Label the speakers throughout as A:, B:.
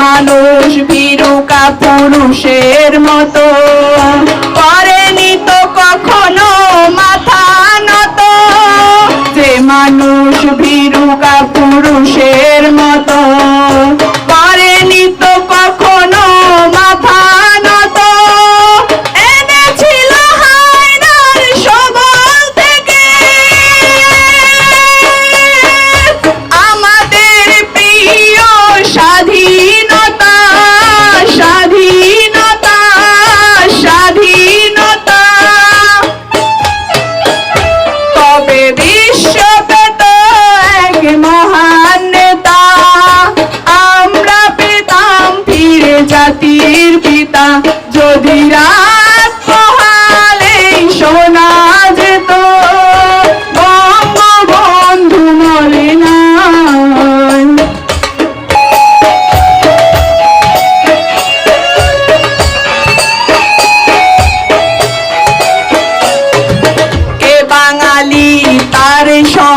A: মানুষ বিরুকা পুরুষের মতো।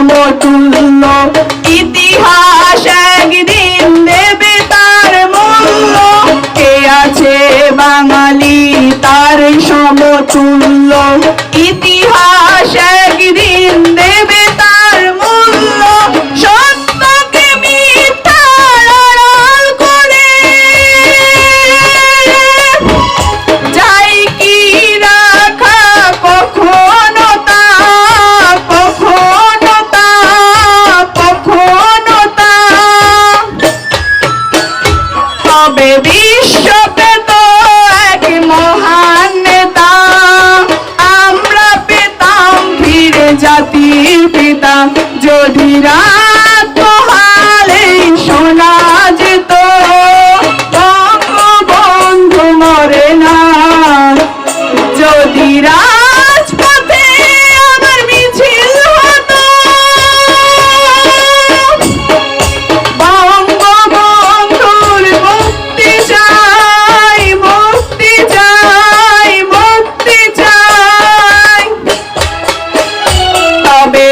A: আলো তুলল ইতিহাস একদিন দেবে তার মূল্য। কে আছে বাঙালি তার সমতুল্য। ইতি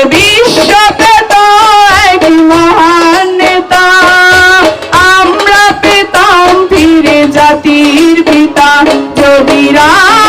A: বিশ্বতে নেতা আমরা পেতাম ফিরে জাতির পিতা। যদি রাম